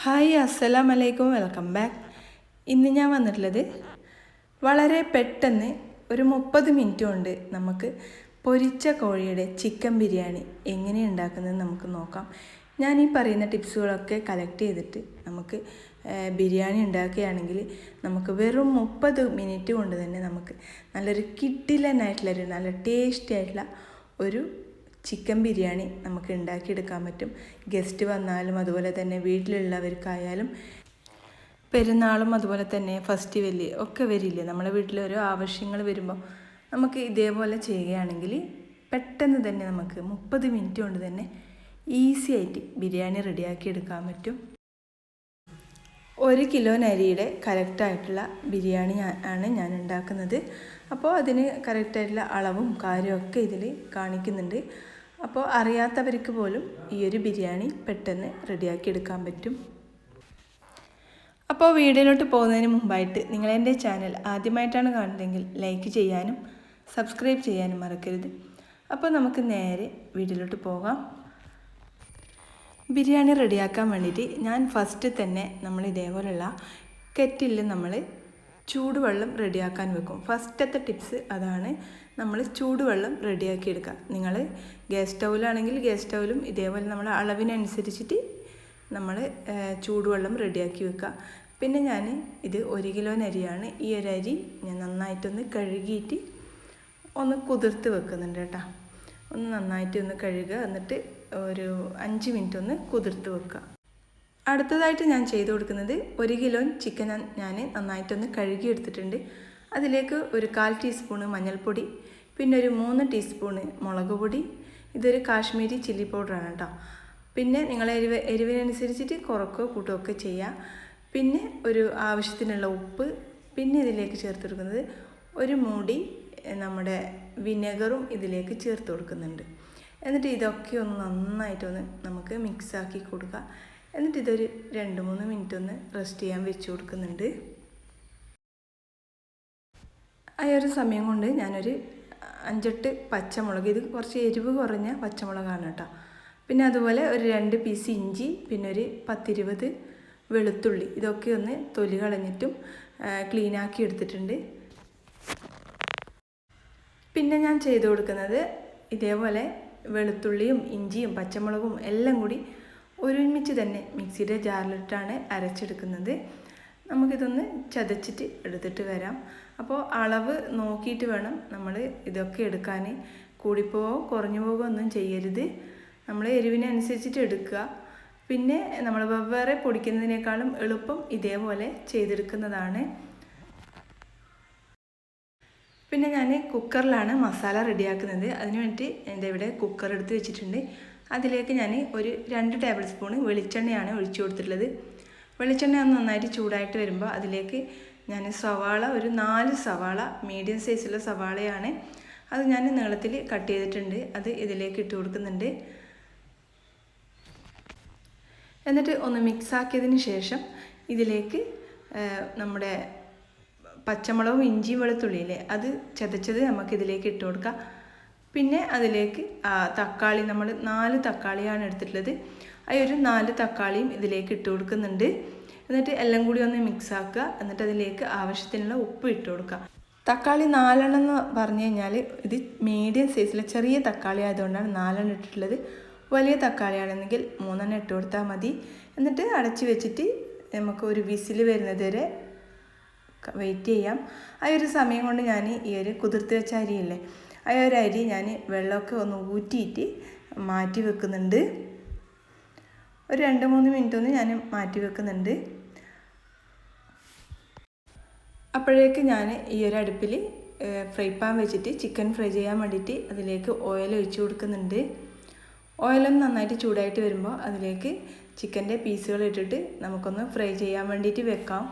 Hi അസ്സലാം അലൈക്കും welcome back ഇന്ന് ഞാൻ വന്നിട്ടുള്ളത് വളരെ പെട്ടെന്ന് ഒരു മുപ്പത് മിനിറ്റ് കൊണ്ട് നമുക്ക് പൊരിച്ച കോഴിയുടെ ചിക്കൻ ബിരിയാണി എങ്ങനെ ഉണ്ടാക്കുന്നത് നമുക്ക് നോക്കാം. ഞാൻ ഈ പറയുന്ന ടിപ്സുകളൊക്കെ കളക്ട് ചെയ്തിട്ട് നമുക്ക് ബിരിയാണി ഉണ്ടാക്കുകയാണെങ്കിൽ നമുക്ക് വെറും മുപ്പത് മിനിറ്റ് കൊണ്ട് തന്നെ നമുക്ക് നല്ലൊരു കിട്ടിലനായിട്ടുള്ളൊരു നല്ല ടേസ്റ്റി ആയിട്ടുള്ള ഒരു ചിക്കൻ ബിരിയാണി നമുക്ക് ഉണ്ടാക്കിയെടുക്കാൻ പറ്റും. ഗസ്റ്റ് വന്നാലും അതുപോലെ തന്നെ വീട്ടിലുള്ളവർക്കായാലും പെരുന്നാളും അതുപോലെ തന്നെ ഫെസ്റ്റിവൽ ഒക്കെ വരില്ലേ? നമ്മുടെ വീട്ടിൽ ഓരോ ആവശ്യങ്ങൾ വരുമ്പോൾ നമുക്ക് ഇതേപോലെ ചെയ്യുകയാണെങ്കിൽ പെട്ടെന്ന് തന്നെ നമുക്ക് മുപ്പത് മിനിറ്റ് കൊണ്ട് തന്നെ ഈസി ആയിട്ട് ബിരിയാണി റെഡിയാക്കി എടുക്കാൻ പറ്റും. ഒരു കിലോ നരിയുടെ കറക്റ്റായിട്ടുള്ള ബിരിയാണി ആണ് ഞാൻ ഉണ്ടാക്കുന്നത് അപ്പോൾ അതിന് കറക്റ്റായിട്ടുള്ള അളവും കാര്യമൊക്കെ ഇതിൽ കാണിക്കുന്നുണ്ട്. അപ്പോൾ അറിയാത്തവർക്ക് പോലും ഈ ഒരു ബിരിയാണി പെട്ടെന്ന് റെഡിയാക്കി എടുക്കാൻ പറ്റും. അപ്പോൾ വീഡിയോയിലോട്ട് പോകുന്നതിന് മുമ്പായിട്ട് നിങ്ങൾ എന്റെ ചാനൽ ആദ്യമായിട്ടാണ് കാണുന്നതെങ്കിൽ ലൈക്ക് ചെയ്യാനും സബ്സ്ക്രൈബ് ചെയ്യാനും മറക്കരുത്. അപ്പോൾ നമുക്ക് നേരെ വീഡിയോയിലോട്ട് പോകാം. ബിരിയാണി റെഡിയാക്കാൻ വേണ്ടിയിട്ട് ഞാൻ ഫസ്റ്റ് തന്നെ നമ്മൾ ഇതേപോലെയുള്ള കെറ്റിൽ നമ്മൾ ചൂടുവെള്ളം റെഡിയാക്കാൻ വെക്കും. ഫസ്റ്റത്തെ ടിപ്സ് അതാണ് നമ്മൾ ചൂടുവെള്ളം റെഡിയാക്കി എടുക്കുക. നിങ്ങൾ ഗ്യാസ് സ്റ്റൗവിലാണെങ്കിൽ ഗ്യാസ് സ്റ്റൗവിലും ഇതേപോലെ നമ്മൾ അളവിനനുസരിച്ചിട്ട് നമ്മൾ ചൂടുവെള്ളം റെഡിയാക്കി വെക്കുക. പിന്നെ ഞാൻ ഇത് ഒരു കിലോ അരിയാണ് ഈ ഒരു അരി ഞാൻ നന്നായിട്ടൊന്ന് കഴുകിയിട്ട് ഒന്ന് കുതിർത്ത് വെക്കുന്നുണ്ട് കേട്ടോ. ഒന്ന് നന്നായിട്ട് ഒന്ന് കഴുകുക. എന്നിട്ട് ഒരു അഞ്ച് മിനിറ്റ് ഒന്ന് കുതിർത്ത് വെക്കുക. അടുത്തതായിട്ട് ഞാൻ ചെയ്ത് കൊടുക്കുന്നത് ഒരു കിലോ ചിക്കൻ ഞാൻ നന്നായിട്ടൊന്ന് കഴുകി എടുത്തിട്ടുണ്ട്. അതിലേക്ക് ഒരു കാൽ ടീസ്പൂണ് മഞ്ഞൾപ്പൊടി പിന്നെ ഒരു മൂന്ന് ടീസ്പൂണ് മുളക് പൊടി ഇതൊരു കാശ്മീരി ചില്ലി പൗഡറാണ് കേട്ടോ പിന്നെ നിങ്ങൾ എരിവ് എരിവിനനുസരിച്ചിട്ട് കുറക്കോ കൂട്ടുകയോ ഒക്കെ ചെയ്യാം. പിന്നെ ഒരു ആവശ്യത്തിനുള്ള ഉപ്പ് പിന്നെ ഇതിലേക്ക് ചേർത്ത് കൊടുക്കുന്നത് ഒരു മൂടി നമ്മുടെ വിനെഗറും ഇതിലേക്ക് ചേർത്ത് കൊടുക്കുന്നുണ്ട്. എന്നിട്ട് ഇതൊക്കെ ഒന്ന് നന്നായിട്ടൊന്ന് നമുക്ക് മിക്സാക്കി കൊടുക്കുക എന്നിട്ട് ഇതൊരു രണ്ട് മൂന്ന് മിനിറ്റ് ഒന്ന് റെസ്റ്റ് ചെയ്യാൻ വെച്ച് കൊടുക്കുന്നുണ്ട്. ആ ഒരു സമയം കൊണ്ട് ഞാനൊരു അഞ്ചെട്ട് പച്ചമുളക് ഇത് കുറച്ച് എരിവ് കുറഞ്ഞ പച്ചമുളകാണ് കേട്ടോ. പിന്നെ അതുപോലെ ഒരു രണ്ട് പീസ് ഇഞ്ചി പിന്നെ ഒരു പത്തിരുപത് വെളുത്തുള്ളി ഇതൊക്കെ ഒന്ന് തൊലി കളഞ്ഞിട്ടും ക്ലീനാക്കി എടുത്തിട്ടുണ്ട്. പിന്നെ ഞാൻ ചെയ്ത് കൊടുക്കുന്നത് ഇതേപോലെ വെളുത്തുള്ളിയും ഇഞ്ചിയും പച്ചമുളകും എല്ലാം കൂടി ഒരുമിച്ച് തന്നെ മിക്സിയുടെ ജാറിലിട്ടാണ് അരച്ചെടുക്കുന്നത്. നമുക്കിതൊന്ന് ചതച്ചിട്ട് എടുത്തിട്ട് വരാം. അപ്പോൾ അളവ് നോക്കിയിട്ട് വേണം നമ്മൾ ഇതൊക്കെ എടുക്കാൻ. കൂടിപ്പോവോ കുറഞ്ഞു പോവുകയോ ഒന്നും ചെയ്യരുത്. നമ്മൾ എരിവിനനുസരിച്ചിട്ട് എടുക്കുക. പിന്നെ നമ്മൾ വെവ്വേറെ പൊടിക്കുന്നതിനേക്കാളും എളുപ്പം ഇതേപോലെ ചെയ്തെടുക്കുന്നതാണ്. പിന്നെ ഞാൻ കുക്കറിലാണ് മസാല റെഡിയാക്കുന്നത്. അതിന് വേണ്ടി എന്റെ ഇവിടെ കുക്കർ എടുത്ത് വെച്ചിട്ടുണ്ട്. അതിലേക്ക് ഞാൻ ഒരു രണ്ട് ടേബിൾ സ്പൂൺ വെളിച്ചെണ്ണയാണ് ഒഴിച്ചു കൊടുത്തിട്ടുള്ളത്. വെളിച്ചെണ്ണ ഒന്ന് നന്നായിട്ട് ചൂടായിട്ട് വരുമ്പോൾ അതിലേക്ക് ഞാൻ സവാള ഒരു നാല് സവാള മീഡിയം സൈസുള്ള സവാളയാണ്. അത് ഞാൻ നീളത്തിൽ കട്ട് ചെയ്തിട്ടുണ്ട്. അത് ഇതിലേക്ക് ഇട്ട് കൊടുക്കുന്നുണ്ട്. എന്നിട്ട് ഒന്ന് മിക്സാക്കിയതിന് ശേഷം ഇതിലേക്ക് നമ്മുടെ പച്ചമുളകും ഇഞ്ചിയും വെളുത്തുള്ളിയില്ലേ അത് ചതച്ചത് നമുക്ക് ഇതിലേക്ക് ഇട്ട് കൊടുക്കാം. പിന്നെ അതിലേക്ക് തക്കാളി നമ്മൾ നാല് തക്കാളിയാണ് എടുത്തിട്ടുള്ളത്. ഒരു നാല് തക്കാളിയും ഇതിലേക്ക് ഇട്ട് കൊടുക്കുന്നുണ്ട്. എന്നിട്ട് എല്ലാം കൂടി ഒന്ന് മിക്സ് ആക്കുക. എന്നിട്ട് അതിലേക്ക് ആവശ്യത്തിനുള്ള ഉപ്പ് ഇട്ട് കൊടുക്കുക. തക്കാളി നാലെണ്ണം എന്ന് പറഞ്ഞു കഴിഞ്ഞാൽ ഇത് മീഡിയം സൈസിലെ ചെറിയ തക്കാളി ആയതുകൊണ്ടാണ് നാലെണ്ണം ഇട്ടിട്ടുള്ളത്. വലിയ തക്കാളിയാണെന്നെങ്കിൽ മൂന്നെണ്ണം ഇട്ട് കൊടുത്താൽ മതി. എന്നിട്ട് അടച്ചു വെച്ചിട്ട് നമുക്ക് ഒരു വിസിൽ വരുന്നത് വരെ വെയിറ്റ് ചെയ്യാം. ആ ഒരു സമയം കൊണ്ട് ഞാൻ ഈ ഒരു കുതിർത്ത് വെച്ച അരിയില്ലേ ആ ഒരു അരി ഞാൻ വെള്ളമൊക്കെ ഒന്ന് ഊറ്റിയിട്ട് മാറ്റി വെക്കുന്നുണ്ട്. ഒരു രണ്ട് മൂന്ന് മിനിറ്റ് ഒന്ന് ഞാൻ മാറ്റി വെക്കുന്നുണ്ട്. അപ്പോഴേക്ക് ഞാൻ ഈ ഒരു അടുപ്പിൽ ഫ്രൈ പാൻ വെച്ചിട്ട് ചിക്കൻ ഫ്രൈ ചെയ്യാൻ വേണ്ടിയിട്ട് അതിലേക്ക് ഓയിൽ ഒഴിച്ച് കൊടുക്കുന്നുണ്ട്. ഓയിലും നന്നായിട്ട് ചൂടായിട്ട് വരുമ്പോൾ അതിലേക്ക് ചിക്കന്റെ പീസുകൾ ഇട്ടിട്ട് നമുക്കൊന്ന് ഫ്രൈ ചെയ്യാൻ വേണ്ടിയിട്ട് വെക്കാം.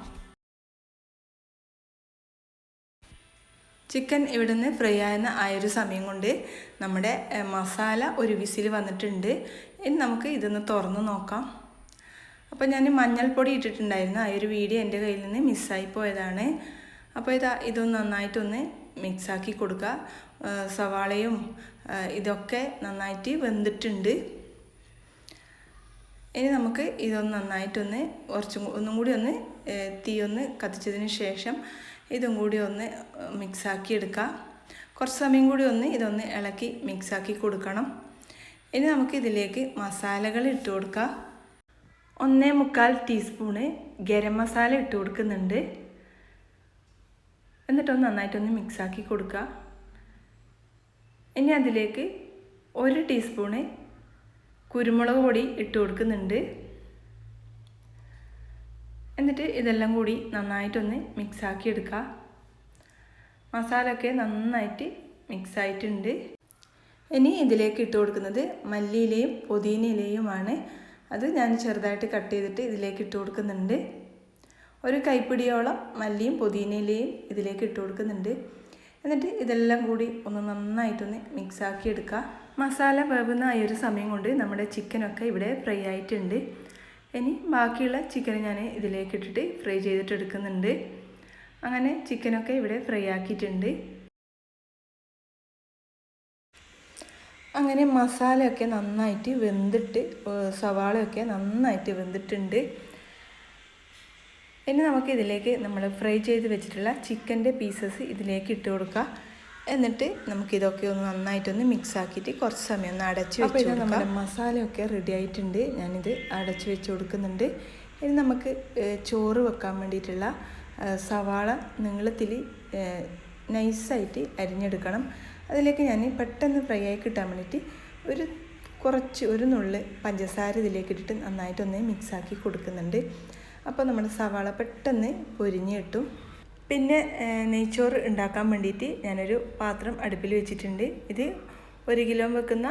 ചിക്കൻ ഇവിടുന്ന് ഫ്രൈ ആയെന്ന് ആ ഒരു സമയം കൊണ്ട് നമ്മുടെ മസാല ഒരു വിസിൽ വന്നിട്ടുണ്ട്. ഇനി നമുക്ക് ഇതൊന്ന് തുറന്ന് നോക്കാം. അപ്പോൾ ഞാൻ മഞ്ഞൾപ്പൊടി ഇട്ടിട്ടുണ്ടായിരുന്നു. ആ ഒരു വീഡിയോ എന്റെ കയ്യിൽ നിന്ന് മിസ്സായി പോയതാണ്. അപ്പോൾ ഇതാ ഇതൊന്ന് നന്നായിട്ടൊന്ന് മിക്സാക്കി കൊടുക്കുക. സവാളയും ഇതൊക്കെ നന്നായിട്ട് വെന്തിട്ടുണ്ട്. ഇനി നമുക്ക് ഇതൊന്ന് നന്നായിട്ടൊന്ന് കുറച്ചും ഒന്നും കൂടി ഒന്ന് തീ ഒന്ന് കത്തിച്ചതിന് ശേഷം ഇതും കൂടി ഒന്ന് മിക്സാക്കി എടുക്കാം. കുറച്ച് സമയം കൂടി ഒന്ന് ഇതൊന്ന് ഇളക്കി മിക്സാക്കി കൊടുക്കണം. ഇനി നമുക്ക് ഇതിലേക്ക് മസാലകൾ ഇട്ട് കൊടുക്കാം. ഒന്നേ മുക്കാൽ ടീസ്പൂണ് ഗരം മസാല ഇട്ട് കൊടുക്കുന്നുണ്ട്. എന്നിട്ടൊന്ന് നന്നായിട്ടൊന്ന് മിക്സാക്കി കൊടുക്കുക ഇനി അതിലേക്ക് ഒരു ടീസ്പൂണ് കുരുമുളക് പൊടി ഇട്ട് കൊടുക്കുന്നുണ്ട്. എന്നിട്ട് ഇതെല്ലാം കൂടി നന്നായിട്ടൊന്ന് മിക്സാക്കി എടുക്കുക ഒക്കെ നന്നായിട്ട് മിക്സായിട്ടുണ്ട്. ഇനി ഇതിലേക്ക് ഇട്ട് കൊടുക്കുന്നത് മല്ലിയിലയും പുതിനയിലയുമാണ്. അത് ഞാൻ ചെറുതായിട്ട് കട്ട് ചെയ്തിട്ട് ഇതിലേക്ക് ഇട്ട് കൊടുക്കുന്നുണ്ട്. ഒരു കൈപ്പിടിയോളം മല്ലിയും പുതിനയിലയും ഇതിലേക്ക് ഇട്ട് കൊടുക്കുന്നുണ്ട്. എന്നിട്ട് ഇതെല്ലാം കൂടി ഒന്ന് നന്നായിട്ടൊന്ന് മിക്സാക്കി എടുക്കുക മസാല വേവുന്ന ആ ഒരു സമയം കൊണ്ട് നമ്മുടെ ചിക്കനൊക്കെ ഇവിടെ ഫ്രൈ ആയിട്ടുണ്ട്. ഇനി ബാക്കിയുള്ള ചിക്കൻ ഞാൻ ഇതിലേക്ക് ഇട്ടിട്ട് ഫ്രൈ ചെയ്തിട്ട് എടുക്കുന്നുണ്ട് അങ്ങനെ ചിക്കനൊക്കെ ഇവിടെ ഫ്രൈ ആക്കിയിട്ടുണ്ട്. അങ്ങനെ മസാലയൊക്കെ നന്നായിട്ട് വെന്തിട്ട് സവാളയൊക്കെ നന്നായിട്ട് വെന്തിട്ടുണ്ട്. ഇനി നമുക്ക് ഇതിലേക്ക് നമ്മൾ ഫ്രൈ ചെയ്ത് വെച്ചിട്ടുള്ള ചിക്കന്റെ പീസസ് ഇതിലേക്ക് ഇട്ട് കൊടുക്കുക എന്നിട്ട് നമുക്ക് ഇതൊക്കെ ഒന്ന് നന്നായിട്ടൊന്ന് മിക്സ് ആക്കിയിട്ട് കുറച്ച് സമയം ഒന്ന് അടച്ച് വെച്ച് നമ്മുടെ മസാലയൊക്കെ റെഡി ആയിട്ടുണ്ട്. ഞാനിത് അടച്ച് വെച്ച് കൊടുക്കുന്നുണ്ട്. ഇനി നമുക്ക് ചോറ് വെക്കാൻ വേണ്ടിയിട്ടുള്ള സവാള നീളത്തിൽ നൈസായിട്ട് അരിഞ്ഞെടുക്കണം. അതിലേക്ക് ഞാൻ പെട്ടെന്ന് ഫ്രൈ ആയി കിട്ടാൻ വേണ്ടിയിട്ട് ഒരു കുറച്ച് ഒരു നുള്ള് പഞ്ചസാര ഇതിലേക്ക് ഇട്ടിട്ട് നന്നായിട്ടൊന്ന് മിക്സാക്കി കൊടുക്കുന്നുണ്ട്. അപ്പോൾ നമ്മുടെ സവാള പെട്ടെന്ന് പൊരിഞ്ഞ് കിട്ടും. പിന്നെ നെയ്ച്ചോറ് ഉണ്ടാക്കാൻ വേണ്ടിയിട്ട് ഞാനൊരു പാത്രം അടുപ്പിൽ വെച്ചിട്ടുണ്ട്. ഇത് ഒരു കിലോ വെക്കുന്ന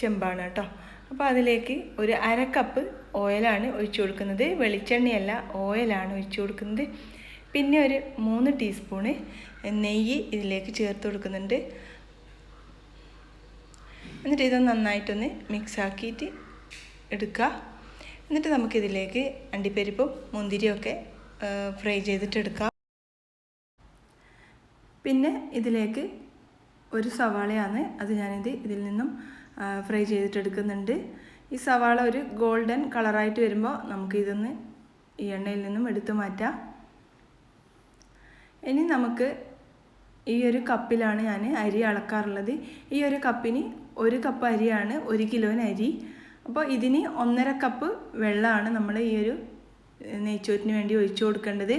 ചെമ്പാണ് കേട്ടോ. അപ്പോൾ അതിലേക്ക് ഒരു അര കപ്പ് ഓയിലാണ് ഒഴിച്ചു കൊടുക്കുന്നത്. വെളിച്ചെണ്ണയല്ല ഓയിലാണ് ഒഴിച്ചു കൊടുക്കുന്നത്. പിന്നെ ഒരു മൂന്ന് ടീസ്പൂണ് നെയ്യ് ഇതിലേക്ക് ചേർത്ത് കൊടുക്കുന്നുണ്ട്. എന്നിട്ട് ഇത് നന്നായിട്ടൊന്ന് മിക്സ് ആക്കിയിട്ട് എടുക്കുക. എന്നിട്ട് നമുക്കിതിലേക്ക് അണ്ടിപ്പരിപ്പും മുന്തിരിയൊക്കെ ഫ്രൈ ചെയ്തിട്ട് എടുക്കാം. പിന്നെ ഇതിലേക്ക് ഒരു സവാളയാണ് അത് ഞാനിത് ഇതിൽ നിന്നും ഫ്രൈ ചെയ്തിട്ടെടുക്കുന്നുണ്ട്. ഈ സവാള ഒരു ഗോൾഡൻ കളറായിട്ട് വരുമ്പോൾ നമുക്ക് ഇതൊന്ന് ഈ എണ്ണയിൽ നിന്നും എടുത്തു മാറ്റാം. ഇനി നമുക്ക് ഈ ഒരു കപ്പിലാണ് ഞാൻ അരി അളക്കാറുള്ളത്. ഈ ഒരു കപ്പിന് ഒരു കപ്പ് അരിയാണ് ഒരു കിലോന് അരി. അപ്പോൾ ഇതിന് ഒന്നര കപ്പ് വെള്ളമാണ് നമ്മൾ ഈ ഒരു നെയ്ച്ചോറ്റിന് വേണ്ടി ഒഴിച്ചു കൊടുക്കേണ്ടത്.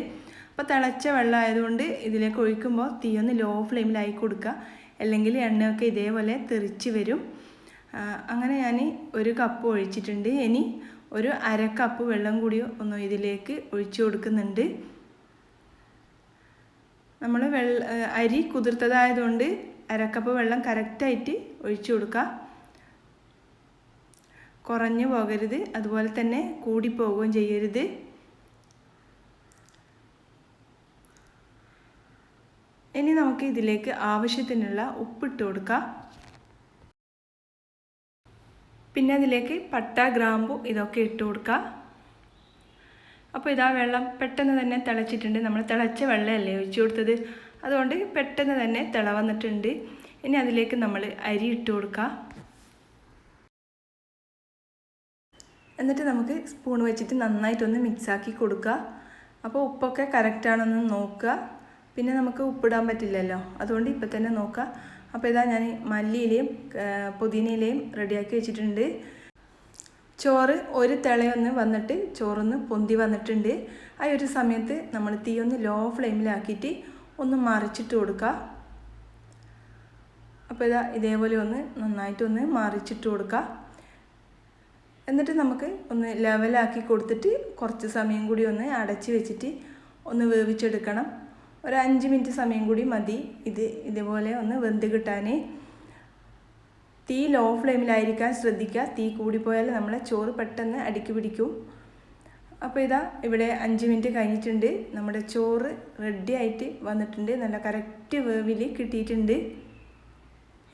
അപ്പോൾ തിളച്ച വെള്ളം ആയതുകൊണ്ട് ഇതിലേക്ക് ഒഴിക്കുമ്പോൾ തീ ഒന്ന് ലോ ഫ്ലെയിമിലായി കൊടുക്കുക. അല്ലെങ്കിൽ എണ്ണയൊക്കെ ഇതേപോലെ തെറിച്ച് വരും. അങ്ങനെ ഞാൻ ഒരു കപ്പ് ഒഴിച്ചിട്ടുണ്ട്. ഇനി ഒരു അര കപ്പ് വെള്ളം കൂടി ഒന്ന് ഇതിലേക്ക് ഒഴിച്ചു കൊടുക്കുന്നുണ്ട്. നമ്മൾ വെള്ള അരി കുതിർത്തതായതുകൊണ്ട് അരക്കപ്പ് വെള്ളം കറക്റ്റായിട്ട് ഒഴിച്ചു കൊടുക്കുക. കുറഞ്ഞു പോകരുത്. അതുപോലെ തന്നെ കൂടിപ്പോവുകയും ചെയ്യരുത്. ഇനി നമുക്ക് ഇതിലേക്ക് ആവശ്യത്തിനുള്ള ഉപ്പിട്ട് കൊടുക്കാം. പിന്നെ അതിലേക്ക് പട്ട ഗ്രാമ്പു ഇതൊക്കെ ഇട്ട് കൊടുക്കുക അപ്പോൾ ഇതാ വെള്ളം പെട്ടെന്ന് തന്നെ തിളച്ചിട്ടുണ്ട്. നമ്മൾ തിളച്ച വെള്ളമല്ലേ ഒഴിച്ചു കൊടുത്തത്. അതുകൊണ്ട് പെട്ടെന്ന് തന്നെ തിളവന്നിട്ടുണ്ട്. ഇനി അതിലേക്ക് നമ്മൾ അരി ഇട്ട് കൊടുക്കുക എന്നിട്ട് നമുക്ക് സ്പൂൺ വെച്ചിട്ട് നന്നായിട്ടൊന്ന് മിക്സാക്കി കൊടുക്കുക അപ്പോൾ ഉപ്പൊക്കെ കറക്റ്റാണെന്ന് നോക്കുക. പിന്നെ നമുക്ക് ഉപ്പിടാൻ പറ്റില്ലല്ലോ. അതുകൊണ്ട് ഇപ്പം തന്നെ നോക്കാം. അപ്പോൾ ഇതാ ഞാൻ മല്ലിയിലയും പുതിനയിലെയും റെഡിയാക്കി വെച്ചിട്ടുണ്ട്. ചോറ് ഒരു തിളയൊന്ന് വന്നിട്ട് ചോറൊന്ന് പൊന്തി വന്നിട്ടുണ്ട്. ആ ഒരു സമയത്ത് നമ്മൾ തീ ഒന്ന് ലോ ഫ്ലെയിമിലാക്കിയിട്ട് ഒന്ന് മറിച്ചിട്ട് കൊടുക്കുക അപ്പോൾ ഇതാ ഇതേപോലെ ഒന്ന് നന്നായിട്ടൊന്ന് മറിച്ചിട്ട് കൊടുക്കുക എന്നിട്ട് നമുക്ക് ഒന്ന് ലെവലാക്കി കൊടുത്തിട്ട് കുറച്ച് സമയം കൂടി ഒന്ന് അടച്ച് വെച്ചിട്ട് ഒന്ന് വേവിച്ചെടുക്കണം. ഒരു അഞ്ച് മിനിറ്റ് സമയം കൂടി മതി. ഇത് ഇതുപോലെ ഒന്ന് വെന്ത് കിട്ടാൻ തീ ലോ ഫ്ലെയിമിലായിരിക്കാൻ ശ്രദ്ധിക്കുക. തീ കൂടിപ്പോയാൽ നമ്മളെ ചോറ് പെട്ടെന്ന് അടുക്കി പിടിക്കും. അപ്പോൾ ഇതാ ഇവിടെ അഞ്ച് മിനിറ്റ് കഴിഞ്ഞിട്ടുണ്ട്. നമ്മുടെ ചോറ് റെഡി ആയിട്ട് വന്നിട്ടുണ്ട്. നല്ല കറക്റ്റ് വേവിൽ കിട്ടിയിട്ടുണ്ട്.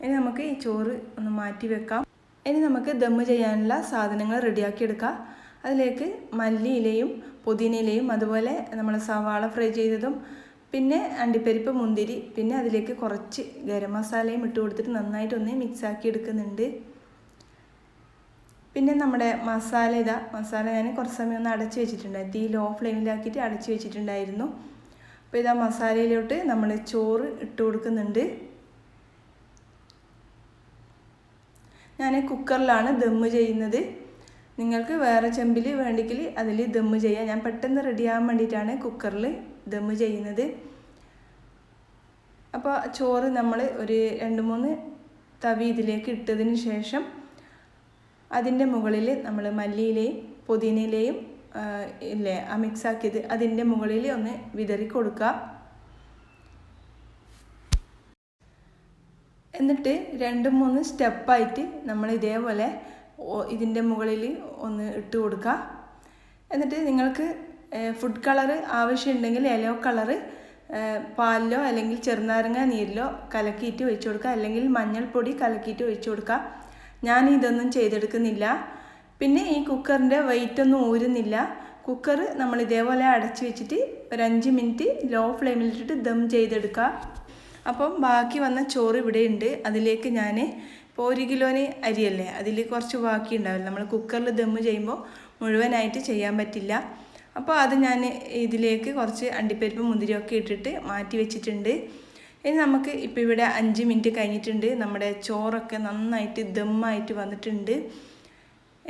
ഇനി നമുക്ക് ഈ ചോറ് ഒന്ന് മാറ്റി വെക്കാം. ഇനി നമുക്ക് ദമ്മ് ചെയ്യാനുള്ള സാധനങ്ങൾ റെഡിയാക്കി എടുക്കാം. അതിലേക്ക് മല്ലിയിലയും പുതിനയിലയും അതുപോലെ നമ്മൾ സവാള ഫ്രൈ ചെയ്തതും പിന്നെ അണ്ടിപ്പരിപ്പ് മുന്തിരി പിന്നെ അതിലേക്ക് കുറച്ച് ഗരം മസാലയും ഇട്ട് കൊടുത്തിട്ട് നന്നായിട്ടൊന്ന് മിക്സ് ആക്കി എടുക്കുന്നുണ്ട്. പിന്നെ നമ്മുടെ മസാല ഇതാ മസാല ഞാൻ കുറച്ച് സമയം ഒന്ന് അടച്ച് വെച്ചിട്ടുണ്ടായിരുന്നു. തീ ലോ ഫ്ലെയിമിലാക്കിയിട്ട് അടച്ച് വെച്ചിട്ടുണ്ടായിരുന്നു. അപ്പോൾ ഇതാ മസാലയിലോട്ട് നമ്മൾ ചോറ് ഇട്ട് കൊടുക്കുന്നുണ്ട്. ഞാൻ കുക്കറിലാണ് ദമ്മ് ചെയ്യുന്നത്. നിങ്ങൾക്ക് വേറെ ചെമ്പിൽ വേണ്ടെങ്കിൽ അതിൽ ദമ്മ് ചെയ്യാം. ഞാൻ പെട്ടെന്ന് റെഡിയാകാൻ വേണ്ടിയിട്ടാണ് കുക്കറിൽ ദമ്മ് ചെയ്യുന്നത്. അപ്പോൾ ചോറ് നമ്മൾ ഒരു രണ്ട് മൂന്ന് തവി ഇതിലേക്ക് ഇട്ടതിന് ശേഷം അതിന്റെ മുകളിൽ നമ്മൾ മല്ലിയിലെയും പുതിനയിലെയും ഇല്ലേ ആ മിക്സാക്കിയത് അതിന്റെ മുകളിൽ ഒന്ന് വിതറി കൊടുക്കുക എന്നിട്ട് രണ്ട് മൂന്ന് സ്റ്റെപ്പായിട്ട് നമ്മൾ ഇതേപോലെ ഇതിന്റെ മുകളിൽ ഒന്ന് ഇട്ട് കൊടുക്കുക എന്നിട്ട് നിങ്ങൾക്ക് ഫുഡ് കളറ് ആവശ്യമുണ്ടെങ്കിൽ യെല്ലോ കളറ് പാലിലോ അല്ലെങ്കിൽ ചെറുനാരങ്ങ നീരിലോ കലക്കിയിട്ട് ഒഴിച്ചു കൊടുക്കുക. അല്ലെങ്കിൽ മഞ്ഞൾപ്പൊടി കലക്കിയിട്ട് ഒഴിച്ചു കൊടുക്കുക. ഞാൻ ഇതൊന്നും ചെയ്തെടുക്കുന്നില്ല. പിന്നെ ഈ കുക്കറിന്റെ വെയിറ്റ് ഒന്നും ഊരുന്നില്ല. കുക്കർ നമ്മൾ ഇതേപോലെ അടച്ചു വെച്ചിട്ട് ഒരു അഞ്ച് മിനിറ്റ് ലോ ഫ്ലെയിമിലിട്ടിട്ട് ദം ചെയ്തെടുക്കുക. അപ്പം ബാക്കി വന്ന ചോറ് ഇവിടെ ഉണ്ട്. അതിലേക്ക് ഞാൻ ഇപ്പോൾ ഒരു കിലോന് അരിയല്ലേ? അതിൽ കുറച്ച് ബാക്കി ഉണ്ടാവില്ല നമ്മൾ കുക്കറിൽ ദം ചെയ്യുമ്പോൾ മുഴുവനായിട്ട് ചെയ്യാൻ പറ്റില്ല. അപ്പോൾ അത് ഞാൻ ഇതിലേക്ക് കുറച്ച് അണ്ടിപ്പരിപ്പ് മുന്തിരിയൊക്കെ ഇട്ടിട്ട് മാറ്റി വെച്ചിട്ടുണ്ട്. ഇനി നമുക്ക് ഇപ്പോൾ ഇവിടെ അഞ്ച് മിനിറ്റ് കഴിഞ്ഞിട്ടുണ്ട്. നമ്മുടെ ചോറൊക്കെ നന്നായിട്ട് ദമ്മായിട്ട് വന്നിട്ടുണ്ട്.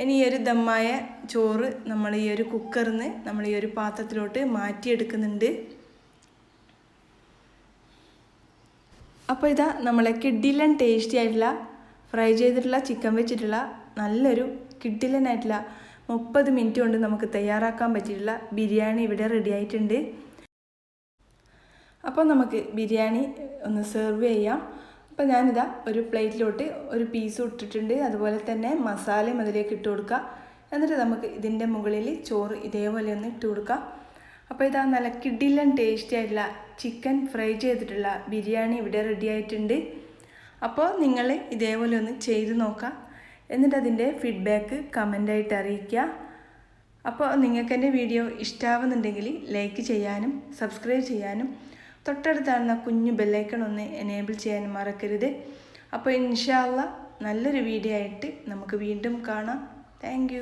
ഇനി ഈ ഒരു ദമ്മായ ചോറ് നമ്മൾ ഈ ഒരു കുക്കറിൽ നിന്ന് നമ്മൾ ഈ ഒരു പാത്രത്തിലോട്ട് മാറ്റിയെടുക്കുന്നുണ്ട്. അപ്പോൾ ഇതാ നമ്മളെ കിഡിലൻ ടേസ്റ്റി ആയിട്ടുള്ള ഫ്രൈ ചെയ്തിട്ടുള്ള ചിക്കൻ വെച്ചിട്ടുള്ള നല്ലൊരു കിഡിലനായിട്ടുള്ള മുപ്പത് മിനിറ്റ് കൊണ്ട് നമുക്ക് തയ്യാറാക്കാൻ പറ്റിയിട്ടുള്ള ബിരിയാണി ഇവിടെ റെഡി ആയിട്ടുണ്ട്. അപ്പോൾ നമുക്ക് ബിരിയാണി ഒന്ന് സെർവ് ചെയ്യാം. അപ്പോൾ ഞാനിതാ ഒരു പ്ലേറ്റിലോട്ട് ഒരു പീസ് ഇട്ടിട്ടുണ്ട്. അതുപോലെ തന്നെ മസാലയും അതിലേക്ക് ഇട്ട് കൊടുക്കുക. എന്നിട്ട് നമുക്ക് ഇതിന്റെ മുകളിൽ ചോറ് ഇതേപോലെ ഒന്ന് ഇട്ട് കൊടുക്കാം അപ്പോൾ ഇതാ നല്ല കിഡിലൻ ടേസ്റ്റി ആയിട്ടുള്ള ചിക്കൻ ഫ്രൈ ചെയ്തിട്ടുള്ള ബിരിയാണി ഇവിടെ റെഡി ആയിട്ടുണ്ട്. അപ്പോൾ നിങ്ങൾ ഇതേപോലെ ഒന്ന് ചെയ്ത് നോക്കാം എന്നിട്ട് അതിന്റെ ഫീഡ്ബാക്ക് കമന്റായിട്ട് അറിയിക്കുക. അപ്പോൾ നിങ്ങൾക്ക് എന്റെ വീഡിയോ ഇഷ്ടമാവുന്നുണ്ടെങ്കിൽ ലൈക്ക് ചെയ്യാനും സബ്സ്ക്രൈബ് ചെയ്യാനും തൊട്ടടുത്താണെന്ന കുഞ്ഞു ബെല്ലൈക്കൺ ഒന്ന് എനേബിൾ ചെയ്യാനും മറക്കരുത്. അപ്പോൾ ഇൻഷാല്ല നല്ലൊരു വീഡിയോ ആയിട്ട് നമുക്ക് വീണ്ടും കാണാം. താങ്ക്